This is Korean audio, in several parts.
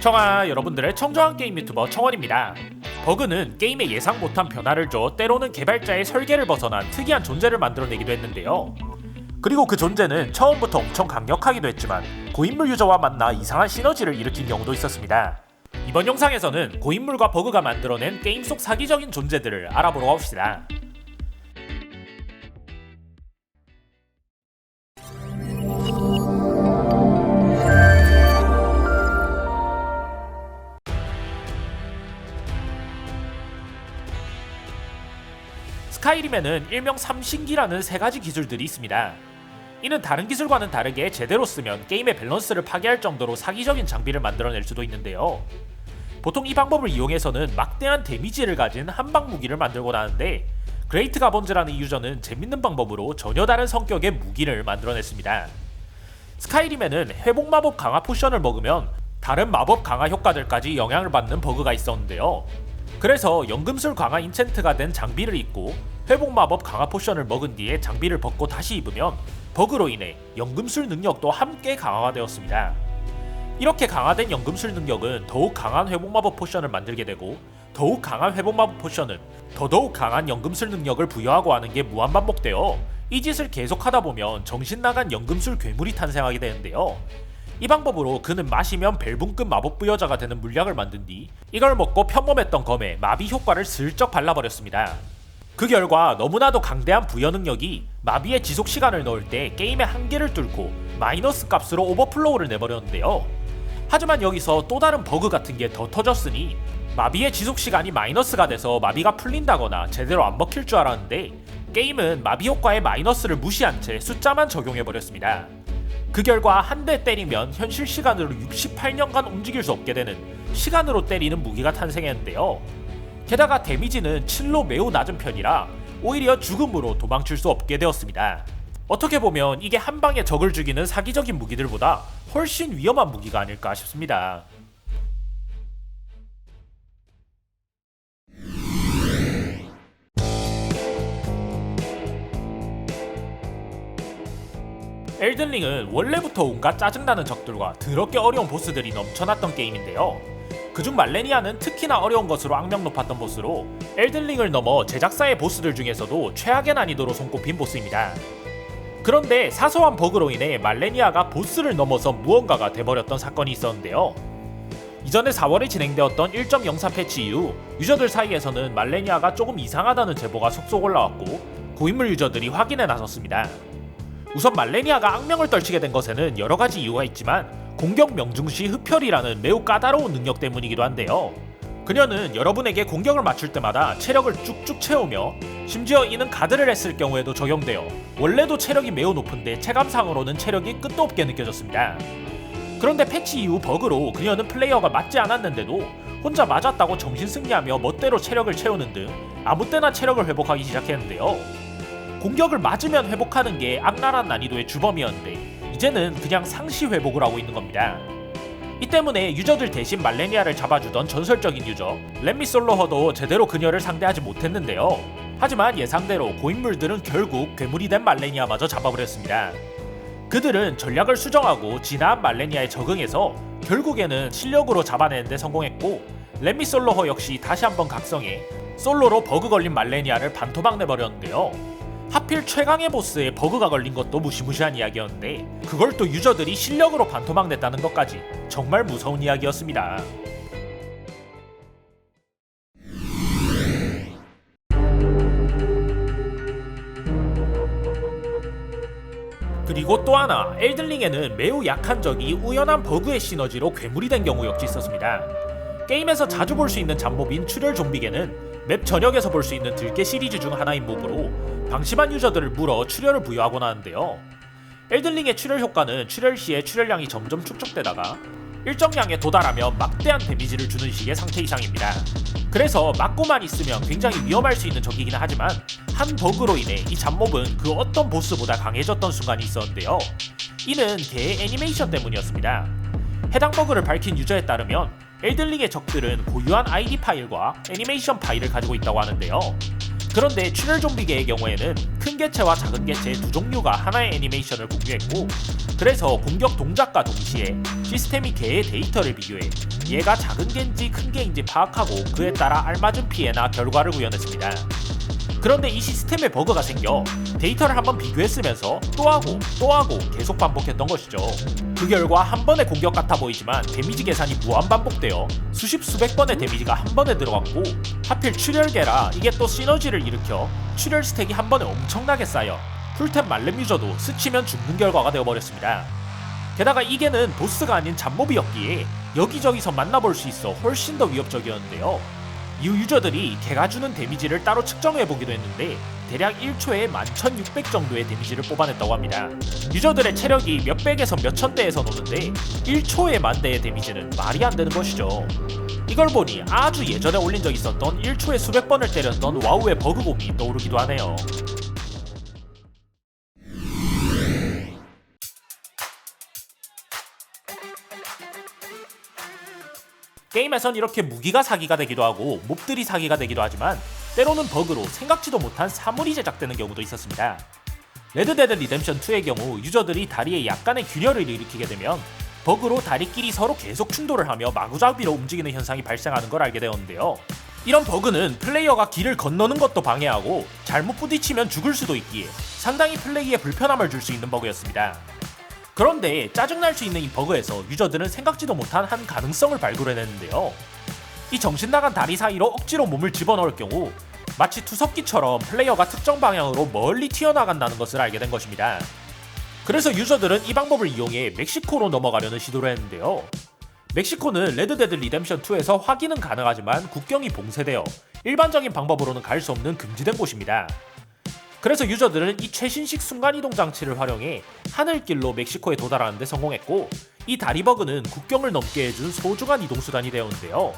청아 여러분들의 청정한 게임 유튜버 청원입니다. 버그는 게임에 예상 못한 변화를 줘 때로는 개발자의 설계를 벗어난 특이한 존재를 만들어내기도 했는데요. 그리고 그 존재는 처음부터 엄청 강력하기도 했지만 고인물 유저와 만나 이상한 시너지를 일으킨 경우도 있었습니다. 이번 영상에서는 고인물과 버그가 만들어낸 게임 속 사기적인 존재들을 알아보러 갑시다. 스카이림에는 일명 삼신기라는 세 가지 기술들이 있습니다. 이는 다른 기술과는 다르게 제대로 쓰면 게임의 밸런스를 파괴할 정도로 사기적인 장비를 만들어낼 수도 있는데요. 보통 이 방법을 이용해서는 막대한 데미지를 가진 한방 무기를 만들곤 하는데 그레이트 가본즈라는 이 유저는 재밌는 방법으로 전혀 다른 성격의 무기를 만들어냈습니다. 스카이림에는 회복 마법 강화 포션을 먹으면 다른 마법 강화 효과들까지 영향을 받는 버그가 있었는데요. 그래서 연금술 강화 인챈트가 된 장비를 입고 회복 마법 강화 포션을 먹은 뒤에 장비를 벗고 다시 입으면 버그로 인해 연금술 능력도 함께 강화가 되었습니다. 이렇게 강화된 연금술 능력은 더욱 강한 회복 마법 포션을 만들게 되고 더욱 강한 회복 마법 포션은 더더욱 강한 연금술 능력을 부여하고 하는 게 무한 반복되어 이 짓을 계속하다 보면 정신 나간 연금술 괴물이 탄생하게 되는데요. 이 방법으로 그는 마시면 벨붕급 마법 부여자가 되는 물약을 만든 뒤 이걸 먹고 평범했던 검에 마비 효과를 슬쩍 발라버렸습니다. 그 결과 너무나도 강대한 부여 능력이 마비의 지속 시간을 넣을 때 게임의 한계를 뚫고 마이너스 값으로 오버플로우를 내버렸는데요. 하지만 여기서 또 다른 버그 같은 게 더 터졌으니 마비의 지속 시간이 마이너스가 돼서 마비가 풀린다거나 제대로 안 먹힐 줄 알았는데 게임은 마비 효과의 마이너스를 무시한 채 숫자만 적용해 버렸습니다. 그 결과 한 대 때리면 현실 시간으로 68년간 움직일 수 없게 되는 시간으로 때리는 무기가 탄생했는데요. 게다가 데미지는 7로 매우 낮은 편이라 오히려 죽음으로 도망칠 수 없게 되었습니다. 어떻게 보면 이게 한 방에 적을 죽이는 사기적인 무기들보다 훨씬 위험한 무기가 아닐까 싶습니다. 엘든링은 원래부터 온갖 짜증나는 적들과 더럽게 어려운 보스들이 넘쳐났던 게임인데요. 그중 말레니아는 특히나 어려운 것으로 악명 높았던 보스로 엘든링을 넘어 제작사의 보스들 중에서도 최악의 난이도로 손꼽힌 보스입니다. 그런데 사소한 버그로 인해 말레니아가 보스를 넘어서 무언가가 돼버렸던 사건이 있었는데요. 이전에 4월에 진행되었던 1.04 패치 이후 유저들 사이에서는 말레니아가 조금 이상하다는 제보가 속속 올라왔고 고인물 유저들이 확인에 나섰습니다. 우선 말레니아가 악명을 떨치게 된 것에는 여러 가지 이유가 있지만 공격 명중시 흡혈이라는 매우 까다로운 능력 때문이기도 한데요. 그녀는 여러분에게 공격을 맞출 때마다 체력을 쭉쭉 채우며 심지어 이는 가드를 했을 경우에도 적용되어 원래도 체력이 매우 높은데 체감상으로는 체력이 끝도 없게 느껴졌습니다. 그런데 패치 이후 버그로 그녀는 플레이어가 맞지 않았는데도 혼자 맞았다고 정신 승리하며 멋대로 체력을 채우는 등 아무 때나 체력을 회복하기 시작했는데요. 공격을 맞으면 회복하는 게 악랄한 난이도의 주범이었는데 이제는 그냥 상시 회복을 하고 있는 겁니다. 이 때문에 유저들 대신 말레니아를 잡아주던 전설적인 유저 렛미 솔로허도 제대로 그녀를 상대하지 못했는데요. 하지만 예상대로 고인물들은 결국 괴물이 된 말레니아마저 잡아버렸습니다. 그들은 전략을 수정하고 진화한 말레니아에 적응해서 결국에는 실력으로 잡아내는데 성공했고 렛미 솔로허 역시 다시 한번 각성해 솔로로 버그 걸린 말레니아를 반토막 내버렸는데요. 하필 최강의 보스에 버그가 걸린 것도 무시무시한 이야기였는데 그걸 또 유저들이 실력으로 반토막 냈다는 것까지 정말 무서운 이야기였습니다. 그리고 또 하나 엘든링에는 매우 약한 적이 우연한 버그의 시너지로 괴물이 된 경우 역시 있었습니다. 게임에서 자주 볼 수 있는 잡몹인 출혈 좀비계는 맵 전역에서 볼 수 있는 들깨 시리즈 중 하나인 몹으로 방심한 유저들을 물어 출혈을 부여하곤 하는데요. 엘든링의 출혈 효과는 출혈 시에 출혈량이 점점 축적되다가 일정량에 도달하면 막대한 데미지를 주는 식의 상태 이상입니다. 그래서 맞고만 있으면 굉장히 위험할 수 있는 적이긴 하지만 한 버그로 인해 이 잡몹은 그 어떤 보스보다 강해졌던 순간이 있었는데요. 이는 개의 애니메이션 때문이었습니다. 해당 버그를 밝힌 유저에 따르면 엘든링의 적들은 고유한 ID 파일과 애니메이션 파일을 가지고 있다고 하는데요. 그런데 출혈 좀비계의 경우에는 큰 개체와 작은 개체 두 종류가 하나의 애니메이션을 공유했고 그래서 공격 동작과 동시에 시스템이 개의 데이터를 비교해 얘가 작은 개인지 큰 개인지 파악하고 그에 따라 알맞은 피해나 결과를 구현했습니다. 그런데 이 시스템에 버그가 생겨 데이터를 한번 비교했으면서 또 하고 또 하고 계속 반복했던 것이죠. 그 결과 한 번의 공격 같아 보이지만 데미지 계산이 무한 반복되어 수십 수백 번의 데미지가 한 번에 들어갔고 하필 출혈계라 이게 또 시너지를 일으켜 출혈 스택이 한 번에 엄청나게 쌓여 풀템 말렘 유저도 스치면 죽는 결과가 되어버렸습니다. 게다가 이게는 보스가 아닌 잡몹이었기에 여기저기서 만나볼 수 있어 훨씬 더 위협적이었는데요. 이후 유저들이 개가 주는 데미지를 따로 측정해보기도 했는데 대략 1초에 11,600 정도의 데미지를 뽑아냈다고 합니다. 유저들의 체력이 몇백에서 몇천 대에서 노는데 1초에 만 대의 데미지는 말이 안 되는 것이죠. 이걸 보니 아주 예전에 올린 적 있었던 1초에 수백 번을 때렸던 와우의 버그곰이 떠오르기도 하네요. 게임에선 이렇게 무기가 사기가 되기도 하고 몹들이 사기가 되기도 하지만 때로는 버그로 생각지도 못한 사물이 제작되는 경우도 있었습니다. 레드데드 리뎀션 2의 경우 유저들이 다리에 약간의 균열을 일으키게 되면 버그로 다리끼리 서로 계속 충돌을 하며 마구잡이로 움직이는 현상이 발생하는 걸 알게 되었는데요. 이런 버그는 플레이어가 길을 건너는 것도 방해하고 잘못 부딪히면 죽을 수도 있기에 상당히 플레이에 불편함을 줄 수 있는 버그였습니다. 그런데 짜증날 수 있는 이 버그에서 유저들은 생각지도 못한 한 가능성을 발굴해냈는데요. 이 정신 나간 다리 사이로 억지로 몸을 집어넣을 경우 마치 투석기처럼 플레이어가 특정 방향으로 멀리 튀어나간다는 것을 알게 된 것입니다. 그래서 유저들은 이 방법을 이용해 멕시코로 넘어가려는 시도를 했는데요. 멕시코는 레드데드 리뎀션 2에서 확인은 가능하지만 국경이 봉쇄되어 일반적인 방법으로는 갈 수 없는 금지된 곳입니다. 그래서 유저들은 이 최신식 순간이동 장치를 활용해 하늘길로 멕시코에 도달하는데 성공했고 이 다리 버그는 국경을 넘게 해준 소중한 이동 수단이 되었는데요.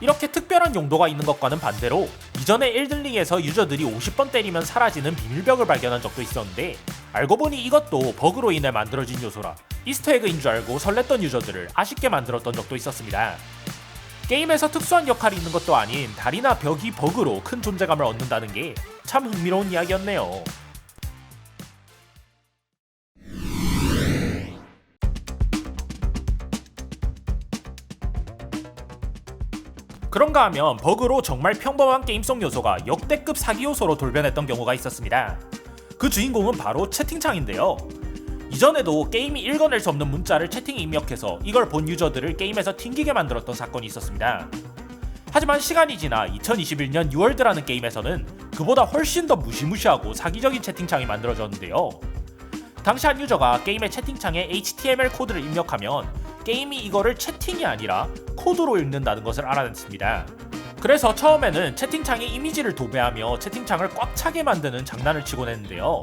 이렇게 특별한 용도가 있는 것과는 반대로 이전에 일들링에서 유저들이 50번 때리면 사라지는 비밀벽을 발견한 적도 있었는데 알고 보니 이것도 버그로 인해 만들어진 요소라 이스터에그인 줄 알고 설렜던 유저들을 아쉽게 만들었던 적도 있었습니다. 게임에서 특수한 역할이 있는 것도 아닌 다리나 벽이 버그로 큰 존재감을 얻는다는 게 참 흥미로운 이야기였네요. 그런가 하면 버그로 정말 평범한 게임 속 요소가 역대급 사기 요소로 돌변했던 경우가 있었습니다. 그 주인공은 바로 채팅창인데요. 이전에도 게임이 읽어낼 수 없는 문자를 채팅에 입력해서 이걸 본 유저들을 게임에서 튕기게 만들었던 사건이 있었습니다. 하지만 시간이 지나 2021년 6월드라는 게임에서는 그보다 훨씬 더 무시무시하고 사기적인 채팅창이 만들어졌는데요. 당시 한 유저가 게임의 채팅창에 HTML 코드를 입력하면 게임이 이거를 채팅이 아니라 코드로 읽는다는 것을 알아냈습니다. 그래서 처음에는 채팅창에 이미지를 도배하며 채팅창을 꽉 차게 만드는 장난을 치곤 했는데요.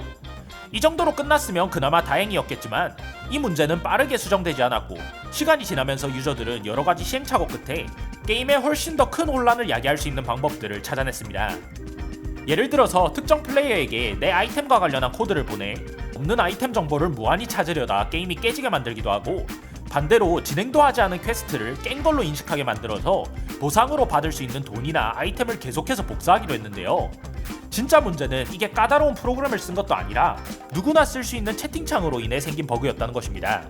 이 정도로 끝났으면 그나마 다행이었겠지만 이 문제는 빠르게 수정되지 않았고 시간이 지나면서 유저들은 여러 가지 시행착오 끝에 게임에 훨씬 더 큰 혼란을 야기할 수 있는 방법들을 찾아냈습니다. 예를 들어서 특정 플레이어에게 내 아이템과 관련한 코드를 보내 없는 아이템 정보를 무한히 찾으려다 게임이 깨지게 만들기도 하고 반대로 진행도 하지 않은 퀘스트를 깬 걸로 인식하게 만들어서 보상으로 받을 수 있는 돈이나 아이템을 계속해서 복사하기도 했는데요. 진짜 문제는 이게 까다로운 프로그램을 쓴 것도 아니라 누구나 쓸 수 있는 채팅창으로 인해 생긴 버그였다는 것입니다.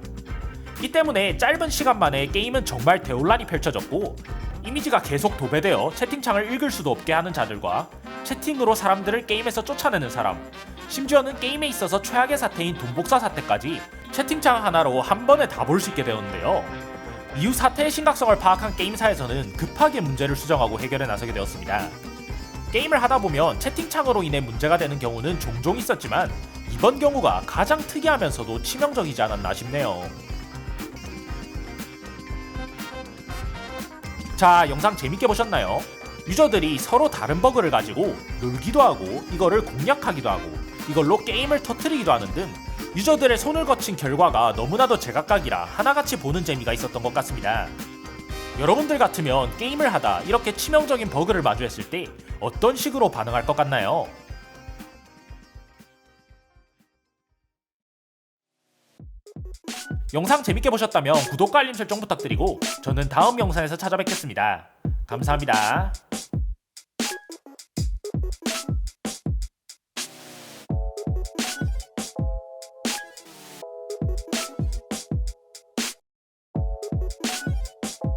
이 때문에 짧은 시간 만에 게임은 정말 대혼란이 펼쳐졌고 이미지가 계속 도배되어 채팅창을 읽을 수도 없게 하는 자들과 채팅으로 사람들을 게임에서 쫓아내는 사람 심지어는 게임에 있어서 최악의 사태인 돈복사 사태까지 채팅창 하나로 한 번에 다 볼 수 있게 되었는데요. 이후 사태의 심각성을 파악한 게임사에서는 급하게 문제를 수정하고 해결에 나서게 되었습니다. 게임을 하다 보면 채팅창으로 인해 문제가 되는 경우는 종종 있었지만 이번 경우가 가장 특이하면서도 치명적이지 않았나 싶네요. 자, 영상 재밌게 보셨나요? 유저들이 서로 다른 버그를 가지고 놀기도 하고 이거를 공략하기도 하고 이걸로 게임을 터트리기도 하는 등 유저들의 손을 거친 결과가 너무나도 제각각이라 하나같이 보는 재미가 있었던 것 같습니다. 여러분들 같으면 게임을 하다 이렇게 치명적인 버그를 마주했을 때 어떤 식으로 반응할 것 같나요? 영상 재밌게 보셨다면 구독과 알림 설정 부탁드리고 저는 다음 영상에서 찾아뵙겠습니다. 감사합니다.